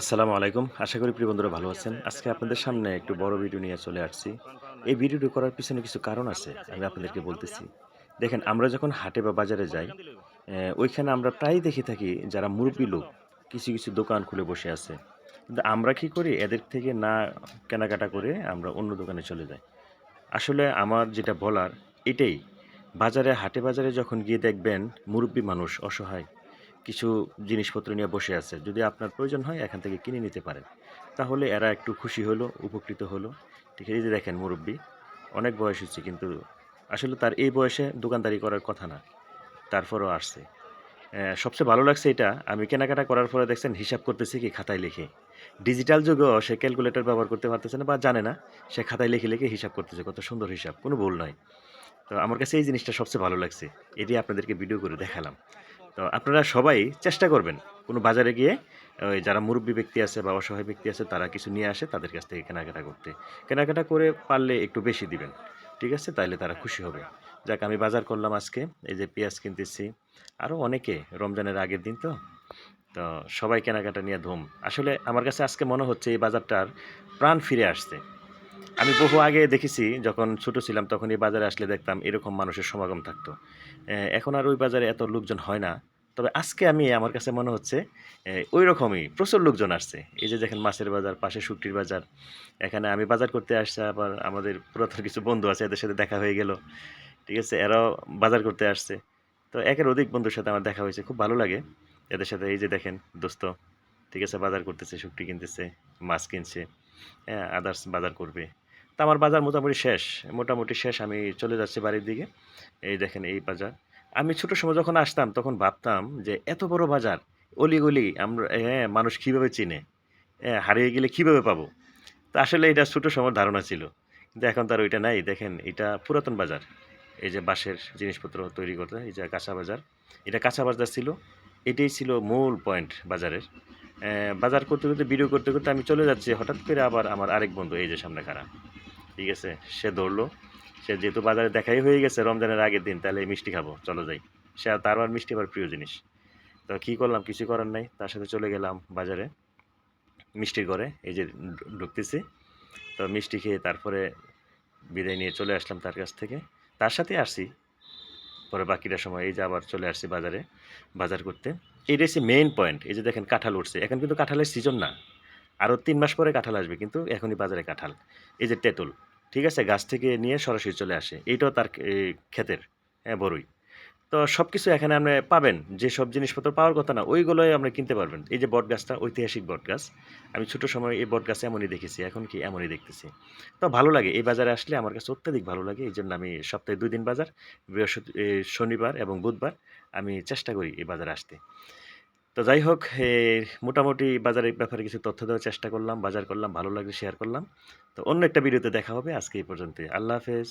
আসসালামু আলাইকুম। আশা করি প্রিয় বন্ধুরা ভালো আছেন। আজকে আপনাদের সামনে একটু বড় ভিডিও নিয়ে চলে আসছি। এই ভিডিওটি করার পিছনে কিছু কারণ আছে, আমি আপনাদেরকে বলতেছি। দেখেন, আমরা যখন হাটে বা বাজারে যাই ওইখানে আমরা প্রায়ই দেখে থাকি যারা মুরব্বী লোক, কিছু কিছু দোকান খুলে বসে আছে। কিন্তু আমরা কি করি, এদের থেকে না কেনাকাটা করে আমরা অন্য দোকানে চলে যাই। আসলে আমার যেটা বলার এটাই, বাজারে, হাটে বাজারে যখন গিয়ে দেখবেন মুরব্বী মানুষ অসহায় কিছু জিনিসপত্র নিয়ে বসে আছে। যদি আপনার প্রয়োজন হয় এখান থেকে কিনে নিতে পারেন। তাহলে এরা একটু খুশি হলো, উপকৃত হলো। ঠিক আছে, এই যে দেখেন মুরব্বী, অনেক বয়স হচ্ছে কিন্তু আসলে তার এই বয়সে দোকানদারি করার কথা না, তারপরও আসছে। সবচেয়ে ভালো লাগছে এটা, আমি কেনাকাটা করার পরে দেখছেন হিসাব করতেছি কি খাতায় লিখে। ডিজিটাল যুগেও সে ক্যালকুলেটর ব্যবহার করতে পারতেছে না বা জানে না, সে খাতায় লিখে লিখে হিসাব করতেছে, কত সুন্দর হিসাব, কোনো ভুল নয় তো আমার কাছে এই জিনিসটা সবচেয়ে ভালো লাগছে, এটি আপনাদেরকে ভিডিও করে দেখালাম। তো আপনারা সবাই চেষ্টা করবেন কোনো বাজারে গিয়ে, ওই যারা মুরব্বী ব্যক্তি আছে বা অসহায় ব্যক্তি আছে, তারা কিছু নিয়ে আসে তাদের কাছ থেকে কেনাকাটা করতে। কেনাকাটা করে পারলে একটু বেশি দিবেন, ঠিক আছে? তাইলে তারা খুশি হবে। যাক, আমি বাজার করলাম আজকে, এই যে পেঁয়াজ কিনতেছি। আরও অনেকে, রমজানের আগের দিন তো। তো সবাই কেনাকাটা নিয়ে ধুম। আসলে আমার কাছে আজকে মনে হচ্ছে এই বাজারটার প্রাণ ফিরে আসছে। আমি বহু আগে দেখেছি, যখন ছোট ছিলাম তখন এই বাজারে আসলে দেখতাম এরকম মানুষের সমাগম থাকতো। এখন আর ওই বাজারে এত লোকজন হয় না। তবে আজকে আমি, আমার কাছে মনে হচ্ছে ওই রকমই প্রচুর লোকজন আসছে। এই যে দেখেন মাছের বাজার, পাশে শুকটির বাজার, এখানে আমি বাজার করতে আসছে, আবার আমাদের পুরাতন কিছু বন্ধু আছে, এদের সাথে দেখা হয়ে গেল। ঠিক আছে, এরাও বাজার করতে আসছে। তো একের অধিক বন্ধুর সাথে আমার দেখা হয়েছে, খুব ভালো লাগে। এদের সাথে এই যে দেখেন, দোস্ত, ঠিক আছে, বাজার করতেছে শুকটি কিনতেছে, মাছ কিনছে। আদার্স বাজার করবে। তা আমার বাজার মোটামুটি শেষ। মোটামুটি শেষ, আমি চলে যাচ্ছি বাড়ির দিকে। এই দেখেন এই বাজার। আমি ছোট সময় যখন আসতাম, তখন ভাবতাম যে এত বড় বাজার অলিগলি আমরা হ্যাঁ মানুষ কীভাবে চিনে? হ্যাঁ হারিয়ে গেলে কীভাবে পাবো? তা আসলে এটা ছোট সময় ধারণা ছিল। কিন্তু এখন তার ওইটা নাই। দেখেন, এটা পুরাতন বাজার। এই যে বাঁশের জিনিসপত্র তৈরি করতে এই যে কাঁচা বাজার। এটা কাঁচা বাজার ছিল। এটাই ছিল মূল পয়েন্ট বাজারের। বাজার করতে করতে, ভিডিও করতে করতে আমি চলে যাচ্ছি। হঠাৎ করে আবার আমার আরেক বন্ধু, এই যে সামনে খারাপ ঠিক আছে? সে ধরলো সে যেহেতু বাজারে দেখাই হয়ে গেছে রমজানের আগের দিন, তাহলে মিষ্টি খাব, চলো যাই। সে তার আর মিষ্টি আবার প্রিয় জিনিস। তো কী করলাম? কিছু করার নাই। তার সাথে চলে গেলাম বাজারে, মিষ্টির ঘরে। এই যে ঢুকতেছি। তো মিষ্টি খেয়ে তারপরে বিদায় নিয়ে চলে আসলাম তার কাছ থেকে। তার সাথে আসছি পরে বাকিটা সময় এই যে আবার চলে আসছি বাজারে, বাজার করতে। এইটা হচ্ছে মেইন পয়েন্ট এই যে দেখেন কাঁঠাল উঠছে। এখন কিন্তু কাঁঠালের সিজন না। আরও তিন মাস পরে কাঁঠাল আসবে, কিন্তু এখনই বাজারে কাঁঠাল। এই যে তেঁতুল, ঠিক আছে? গাছ থেকে নিয়ে সরাসরি চলে আসে। এইটাও তার ক্ষেতের হ্যাঁ বড়ই তো সব কিছু এখানে আপনি পাবেন। যে সব জিনিসপত্র পাওয়ার কথা না, ওইগুলোই আপনি কিনতে পারবেন। এই যে বট গাছটা ঐতিহাসিক বট গাছ আমি ছোটো সময় এই বট গাছ এমনই দেখেছি, এখন কি এমনই দেখতেছি। তো ভালো লাগে, এই বাজারে আসলে আমার কাছে অত্যাধিক ভালো লাগে, এই জন্য আমি সপ্তাহে দুই দিন বাজার, বৃহস্পতি শনিবার এবং বুধবার আমি চেষ্টা করি এই বাজারে আসতে। তো যাই হোক মোটামুটি বাজারের ব্যাপারে কিছু তথ্য দেওয়ার চেষ্টা করলাম, বাজার করলাম, ভালো লাগলে শেয়ার করলাম। তো অন্য একটা ভিডিওতে দেখা হবে, আজকে এই পর্যন্ত আল্লাহ হাফেজ।